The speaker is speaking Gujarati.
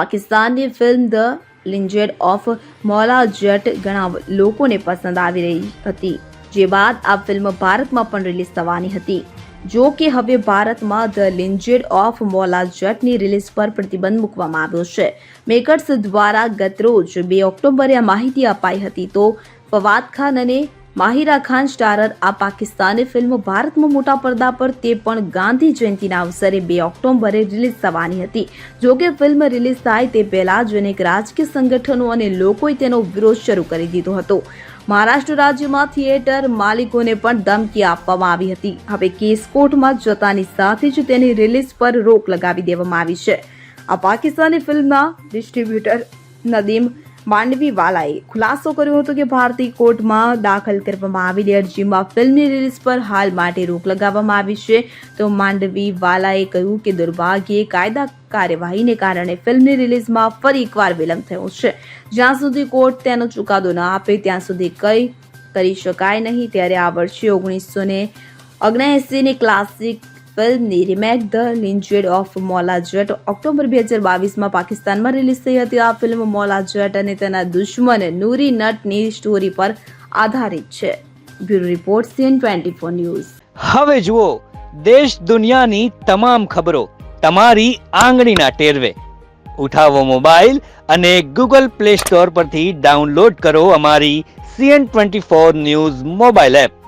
પાકિસ્તાનની film the legend of Maula Jatt ઘણા લોકોને પસંદ આવી રહી હતી, જે બાદ આ ફિલ્મ ભારતમાં પણ રિલીઝ થવાની હતી. જો કે હવે ભારતમાં ધ લિન્જેડ ઓફ મોલા જેટની રિલીઝ પર પ્રતિબંધ મૂકવામાં આવ્યો છે. મેકર્સ દ્વારા ગતરોજ બે ઓક્ટોબરે આ માહિતી અપાઈ હતી તો ફવાદ ખાન અને માહિરા ખાન સ્ટારર આ પાકિસ્તાની ફિલ્મ ભારતમાં મોટા પડદા પર તે પણ ગાંધી જયંતિના અવસરે બે ઓક્ટોબરે રિલીઝ થવાની હતી. જોકે ફિલ્મ રિલીઝ થાય તે પહેલા જ અનેક રાજકીય સંગઠનો અને લોકોએ તેનો વિરોધ શરૂ કરી દીધો હતો. મહારાષ્ટ્ર રાજ્યમાં થિયેટર માલિકોને પણ ધમકી આપવામાં આવી હતી. હવે કેસ કોર્ટમાં જતાની સાથે જ તેની રિલીઝ પર રોક લગાવી દેવામાં આવી છે. આ પાકિસ્તાની ફિલ્મના ડિસ્ટ્રીબ્યુટર નદીમ માંડવીવાલાએ ખુલાસો કર્યો હતો કે ભારતીય કોર્ટમાં દાખલ કરવામાં આવેલી અરજીમાં ફિલ્મની રિલીઝ પર હાલ માટે રોક લગાવવામાં આવી છે. તો માંડવીવાલાએ કહ્યું કે દુર્ભાગ્યે કાયદા કાર્યવાહીને કારણે ફિલ્મની રિલીઝમાં ફરી એકવાર વિલંબ થયો છે. જ્યાં સુધી કોર્ટ તેનો ચુકાદો ન આપે, ત્યાં સુધી કંઈ કરી શકાય નહીં. ત્યારે આ વર્ષે ઓગણીસો ને ઓગણએંસીની ક્લાસિક ફિલ્મની remake the legend of Maula October બે હજાર બાવીસમાં પાકિસ્તાનમાં રિલીઝ થઈ હતી આ ફિલ્મ મોલા અને તેના દુશ્મન નૂરી નટની સ્ટોરી પર આધારિત છે. Bureau report CN twenty four news. હવે જુઓ, દેશ દુનિયાની તમામ ખબરો તમારી આંગળીના ટેરવે. ઉઠાવો મોબાઈલ અને ગૂગલ પ્લે સ્ટોર પરથી ડાઉનલોડ કરો અમારી CN twenty four news mobile app.